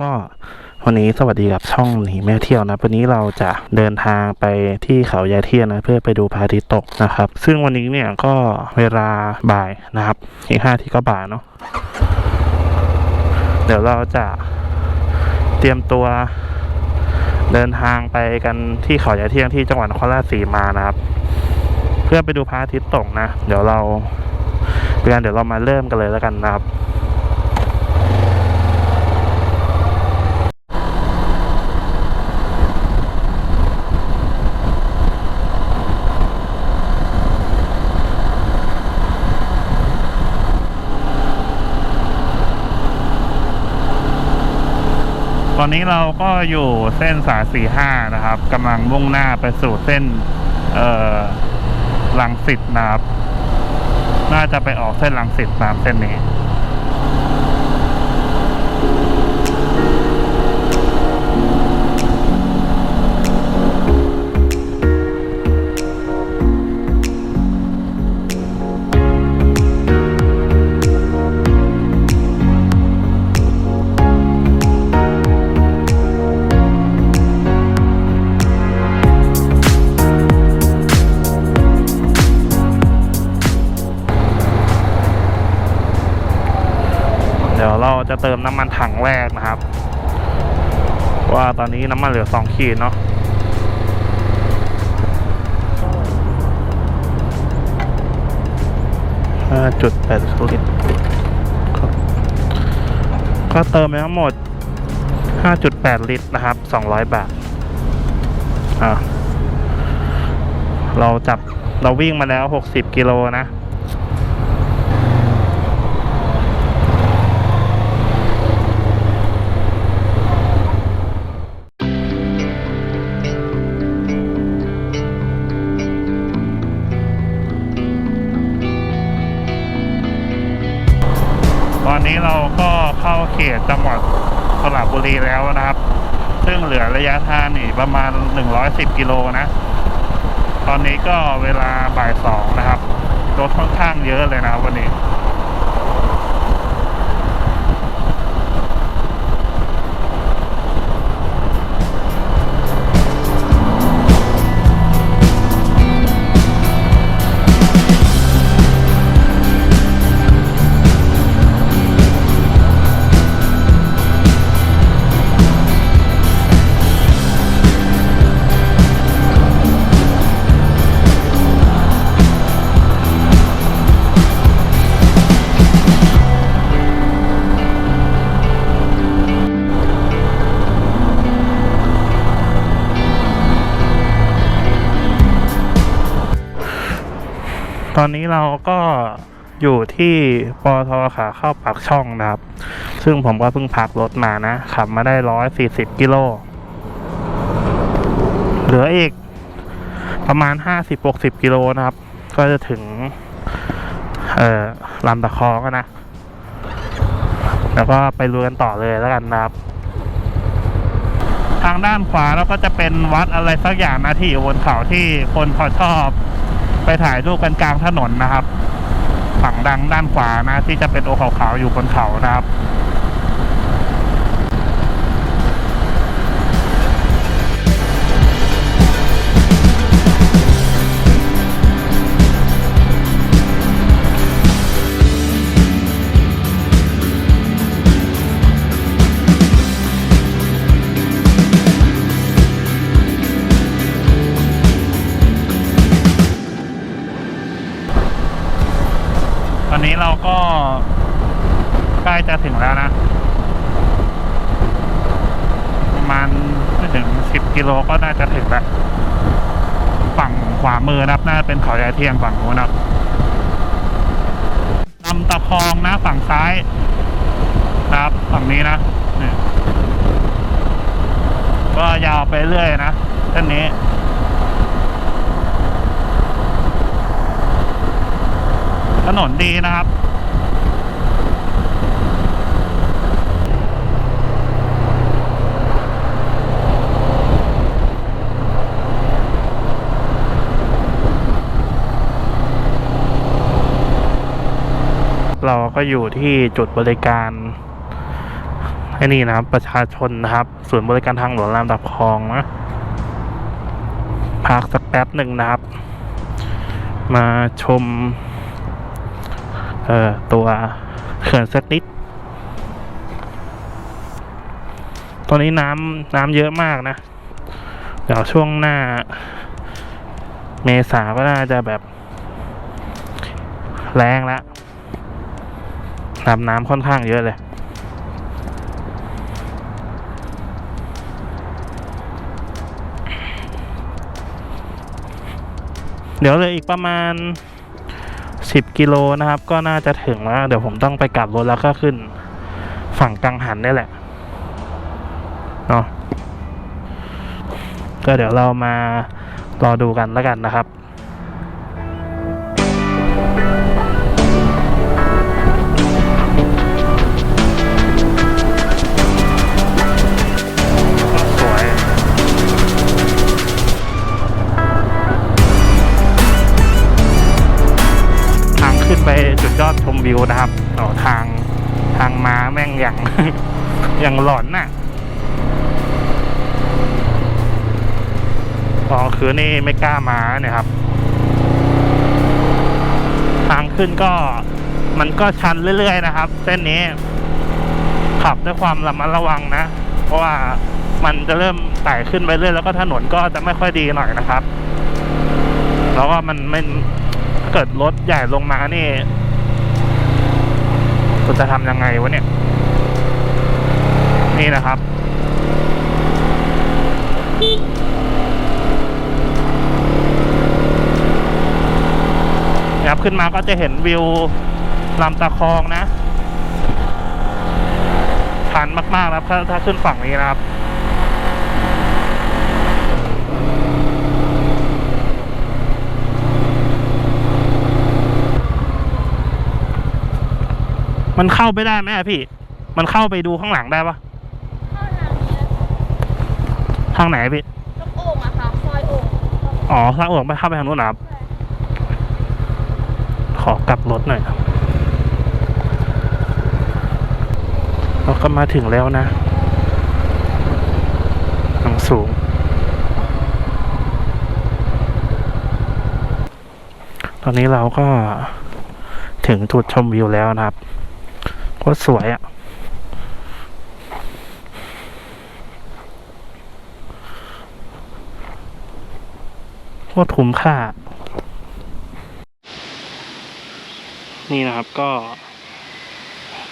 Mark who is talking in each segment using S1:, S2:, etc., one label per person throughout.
S1: ก็วันนี้สวัสดีกับช่องหนีแม่เที่ยวนะวันนี้เราจะเดินทางไปที่เขายาเที่ยงนะ เพื่อไปดูพระอาทิตย์ตกนะครับ ซึ่งวันนี้เนี่ยก็เวลาบ่ายนะครับอีกห้าทีก็บ่ายเนาะเดี๋ยวเราจะเตรียมตัวเดินทางไปกันที่เขายาเที่ยงที่จังหวัดนครราชสีมานะครับ เพื่อไปดูพระอาทิตย์ตกนะ เดี๋ยวเราเพื่อนเดี๋ยวเรามาเริ่มกันเลยแล้วกันนะครับ อนนี้เราก็อยู่เส้นสายสี่ห้านะครับกำลังมุ่งหน้าไปสู่เส้นเอ่อลังสิตนะครับ น่าจะไปออกเส้นลังสิตตามเส้นนี้ ดี๋ยวเราจะเติมน้ำมันถังแรกนะครับ ว่าตอนนี้น้ำมันเหลือสองขีดเนาะห้าจุดแปดลิตรก็เติมไปทั้งหมดห้าจุดแปดลิตรนะครับสองร้อยบาท อ่า เราจับเราวิ่งมาแล้วหกสิบกิโลนะ ขตจังหวัดสระบุรีแล้วนะครับ ซึ่งเหลือระยะทางนี่ประมาณ 110 กิโลนะ ตอนนี้ก็เวลาบ่ายสองนะครับรถค่อนข้างเยอะเลยนะวันนี้ ตอนนี้เราก็อยู่ที่ปอทขาเข้าปากช่องนะครับ ซึ่งผมก็เพิ่งพักรถมานะ ขับมาได้ร้อยสี่สิบกิโล เหลืออีกประมาณห้าสิบหกสิบกิโลนะครับ ก็จะถึง เอ่อลำตะคองอะนะ แล้วก็ไปลุยกันต่อเลยแล้วกันนะครับ ทางด้านขวาเราก็จะเป็นวัดอะไรสักอย่างนะที่อยู่บนเขาที่คนเขาชอบ ไปถ่ายรูปกันกลางถนนนะครับ ฝั่งดังด้านขวานะ ที่จะเป็นโอขาวๆอยู่บนเขานะครับ ใกล้จะถึงแล้วนะ ประมาณไม่ถึงสิบกิโลก็น่าจะถึงแล้วฝั่งขวามือนะครับน่าจะเป็นเขาใหญ่เทียงฝั่งโน้นนะครับลำตะคองนะฝั่งซ้ายนะครับฝั่งนี้นะนี่ก็ยาวไปเรื่อยนะเส้นนี้ถนนดีนะครับ ก็อยู่ที่จุดบริการไอ้นี่นะครับ ประชาชนนะครับศูนย์บริการทางหลวงรามตะคลองนะพักสักแป๊บหนึ่งนะครับ มาชม เอ่อตัวเขื่อนสักนิดตอนนี้น้ำน้ำเยอะมากนะ เดี๋ยวช่วงหน้า เมษาก็น่าจะแบบ แรงล้ วน้ำน้ำค่อนข้างเยอะเลย เดี๋ยวเลยอีกประมาณสิบกิโลนะครับ ก็น่าจะถึงแล้ว เดี๋ยวผมต้องไปกลับรถแล้วก็ขึ้น ฝั่งกังหันนี่แหละเนาะก็เดี๋ยวเรามารอดูกันแล้วกันนะครับ ยอดชมวิวนะครับอ๋อทางทางม้าแม่งอย่างอย่างหลอนน่ะอ๋อคือนี่ไม่กล้ามาเนี่ยครับ ทางขึ้นก็มันก็ชันเรื่อยๆนะครับ เส้นนี้ ขับด้วยความระมัดระวังนะ เพราะว่ามันจะเริ่มไต่ขึ้นไปเรื่อยแล้วก็ถนนก็จะไม่ค่อยดีหน่อยนะครับ แล้วก็มันไม่เกิดรถใหญ่ลงมานี่ คุณจะทำยังไงวะเนี่ย นี่นะครับ ครับขึ้นมาก็จะเห็นวิวลำตะคองนะชันมากๆนะครับถ้าขึ้นฝั่งนี้นะครับ มันเข้าไปได้ไหมอะพี่ มันเข้าไปดูข้างหลังได้ปะ
S2: เข้าทางนี้
S1: ทางไหนอะพี่
S2: ลูกโอ่งอะค่ะซอยโอ่ง
S1: อ๋อทางออกไปเข้าไปทางนู้นเหรอครับ ขอกลับรถหน่อยครับเราก็มาถึงแล้วนะทางสูง ตอนนี้เราก็ถึงจุดชมวิวแล้วนะครับโค ตรสวยอะ่ะ โคตรคุ้มค่า นี่นะครับก็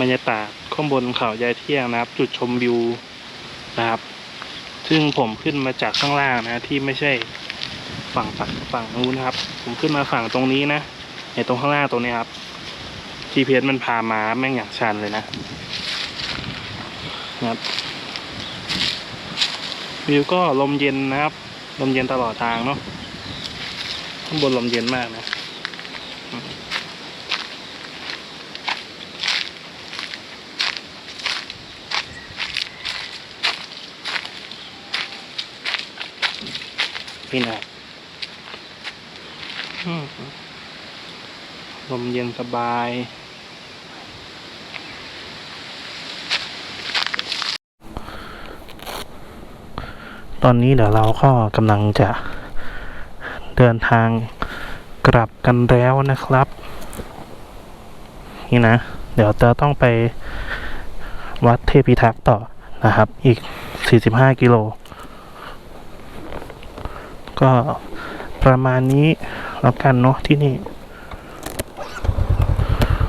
S1: บรรยากาศข้างบนเขายายเที่ยงนะครับ จุดชมวิวนะครับ ซึ่งผมขึ้นมาจากข้างล่างนะที่ไม่ใช่ฝั่งฝั่งฝั่งนู้นนะครับ ผมขึ้นมาฝั่งตรงนี้นะไอ้ตรงข้างล่างตรงนี้ครับ GPS มันพามาแม่งอย่างชันเลยนะ ครับวิวก็ลมเย็นนะครับ ลมเย็นตลอดทางเนาะข้างบนลมเย็นมากนะนี่นะอืมลมเย็นสบาย ตอนนี้เดี๋ยวเราก็กำลังจะเดินทางกลับกันแล้วนะครับ นี่นะ เดี๋ยวจะต้องไปวัดเทพิทักษ์ต่อนะครับ อีก 45 กิโล ก็ประมาณนี้แล้วกันเนาะที่นี่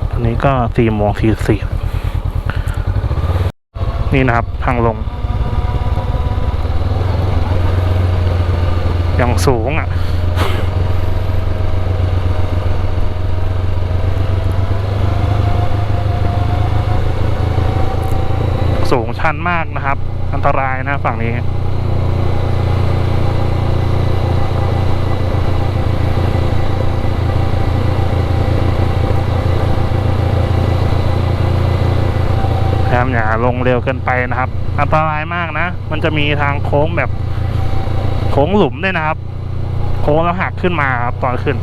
S1: ตอนนี้ก็สี่โมงสี่สิบนี่นะครับ ทางลง อย่างสูงอะสูงชันมากนะครับ อันตรายนะฝั่งนี้ พยายามอย่าลงเร็วเกินไปนะครับ อันตรายมากนะ มันจะมีทางโค้งแบบ โค้งหลุมด้วยนะครับ โค้งแล้วหักขึ้นมาครับตอนขึ้น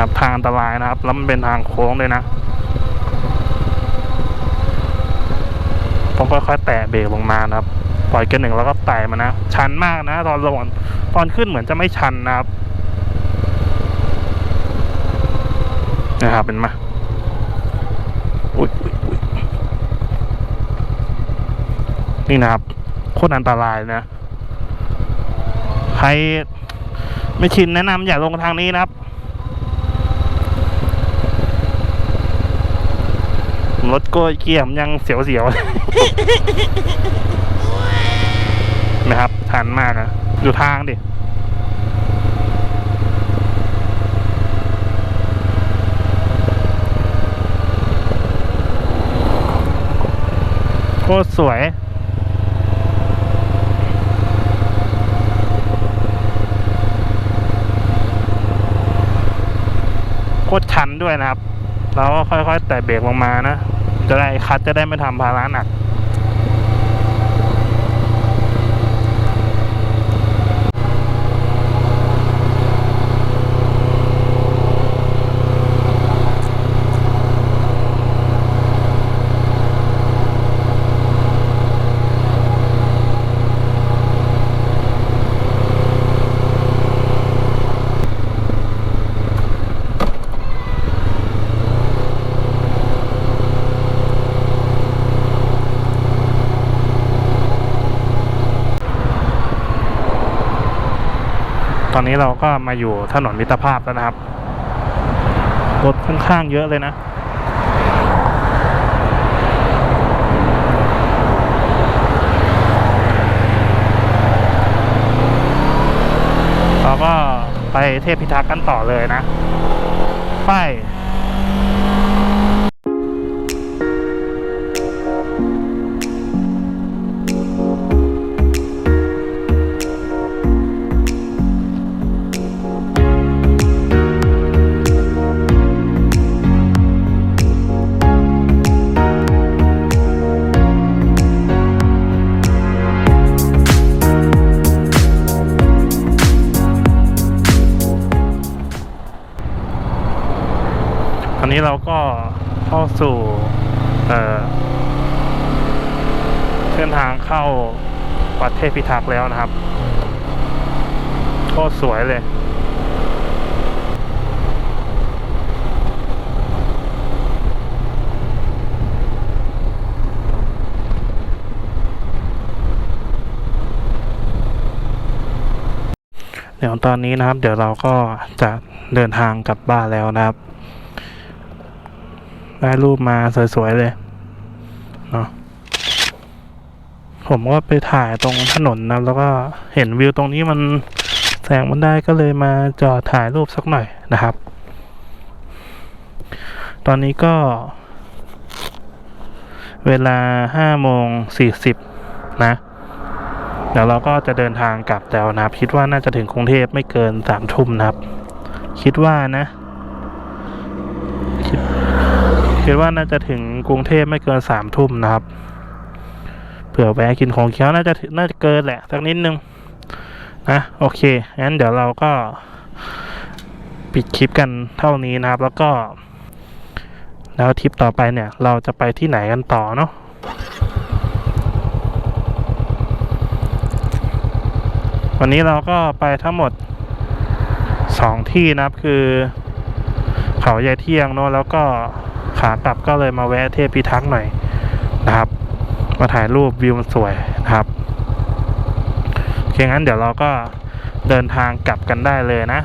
S1: ครับทางอันตรายนะครับ แล้วมันเป็นทางโค้งเลยนะ ผมค่อยๆแตะเบรกลงมานะครับ ปล่อยเกียร์หนึ่งแล้วก็ไต่มานะ ชันมากนะ ตอนลงตอนขึ้นเหมือนจะไม่ชันนะครับนะครับเป็นมาอุ๊ยอุ๊ยอุ๊ยนี่นะครับโคตรอันตรายนะ ใครไม่ชินแนะนำอย่าลงทางนี้นะครับรถโกยเกียมยังเสียวๆ อันมากอะอยู่ทางดิโคตรสวย โคตรชันด้วยนะครับแล้วก็ค่อยๆ แตะเบรกลงมานะ จะได้คัดจะได้ไม่ทำภาระหนัก อนนี้เราก็มาอยู่ถนนมิตรภาพแล้วนะครับ รถค่อนข้างเยอะเลยนะ เราก็ไปเทพพิทักษ์กันต่อเลยนะไป นี้เราก็เข้าสู่เอ่อเส้นทางเข้าวัดเทพพิทักษ์แล้วนะครับโคตรสวยเลยเดี๋ยวตอนนี้นะครับ เดี๋ยวเราก็จะเดินทางกลับบ้านแล้วนะครับ ได้รูปมาสวยๆเลยเนาะผมก็ไปถ่ายตรงถนนนะแล้วก็เห็นวิวตรงนี้มันแสงมันได้ก็เลยมาจอดถ่ายรูปสักหน่อยนะครับ ตอนนี้ก็ เวลาห้าโมงสี่สิบนะเดี๋ยวเราก็จะเดินทางกลับแล้วนะครับ คิดว่าน่าจะถึงกรุงเทพไม่เกินสามทุ่มนะครับ คิดว่านะ คิด คิดว่าน่าจะถึงกรุงเทพไม่เกินสามทุ่มนะครับ เผื่อแวะกินของเคี้ยวน่าจะน่าจะเกินแหละสักนิดนึงนะโอเคงั้นเดี๋ยวเราก็ปิดคลิปกันเท่านี้นะครับ แล้วก็ แล้วทริปต่อไปเนี่ย เราจะไปที่ไหนกันต่อเนาะวันนี้เราก็ไปทั้งหมดสองที่นะครับคือ เขาใหญ่เที่ยงเนอะแล้วก็ ขากลับก็เลยมาแวะเทพพิทักษ์หน่อยนะครับ มาถ่ายรูปวิวมันสวยนะครับโอเคงั้นเดี๋ยวเราก็เดินทางกลับกันได้เลยนะ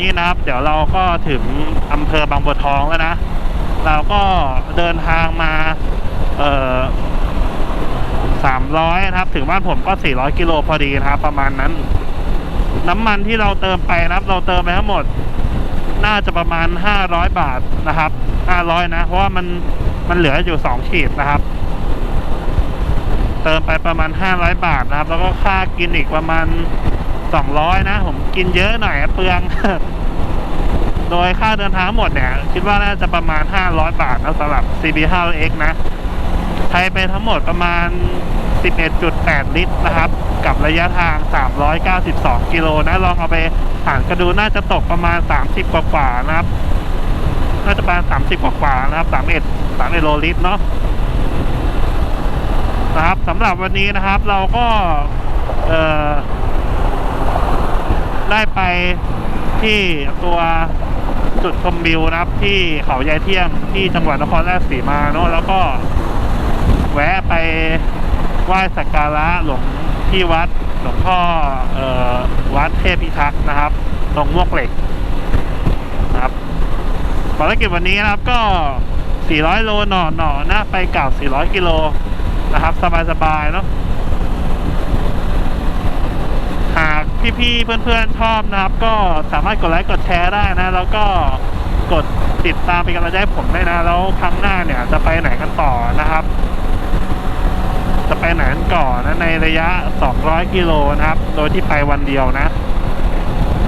S1: นี้นะครับ เดี๋ยวเราก็ถึงอำเภอบางบัวทองแล้วนะ เราก็เดินทางมา เอ่อสามร้อยนะครับ ถึงบ้านผมก็สี่ร้อยกิโลพอดีนะครับ ประมาณนั้น น้ำมันที่เราเติมไปนะครับ เราเติมไปทั้งหมด น่าจะประมาณห้าร้อยบาทนะครับห้าร้อยนะ เพราะว่ามันมันเหลืออยู่สองขีดนะครับ เติมไปประมาณห้าร้อยบาทนะครับ แล้วก็ค่ากินอีกประมาณ สองร้อยนะ ผมกินเยอะหน่อยเปลือง โดยค่าเดินทางหมดเนี่ย คิดว่าน่าจะประมาณ 500 บาทนะสำหรับ CB5X นะใช้ไปทั้งหมดประมาณ 11.8 ลิตรนะครับ กับระยะทาง 392 กิโลนะ ลองเอาไปหารกันดูน่าจะตกประมาณ 30 กว่าๆนะครับ น่าจะประมาณ 30 กว่าๆนะครับ 31 31โลลิตรเนาะนะครับสำหรับวันนี้นะครับเราก็ เอ่อ ได้ไปที่ตัวจุดชมวิวนะครับ ที่เขายายเที่ยงที่จังหวัดนครราชสีมาเนอะแล้วก็แวะไปไหว้สักการะหลวงที่วัดหลวงพ่อเอ่อวัดเทพพิทักษ์นะครับ ตรงมวกเหล็กนะครับภารกิจวันนี้นะครับก็ 400 โลหน่อหน่อนะไปกลับ 400 กิโลนะครับ สบายๆเนาะ หาก พี่ๆ เพื่อนๆ ชอบนะครับ ก็สามารถกดไลค์กดแชร์ได้นะ แล้วก็กดติดตามเป็นกำลังใจให้ผมได้นะ แล้วครั้งหน้าเนี่ยจะไปไหนกันต่อนะครับ จะไปไหนกันก่อนนะในระยะ 200 กิโลนะครับ โดยที่ไปวันเดียวนะ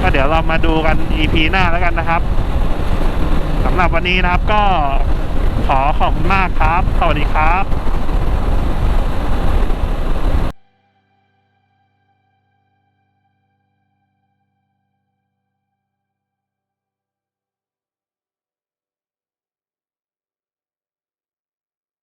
S1: ก็เดี๋ยวเรามาดูกัน EP หน้าแล้วกันนะครับสำหรับวันนี้นะครับก็ขอขอบคุณมากครับ สวัสดีครับ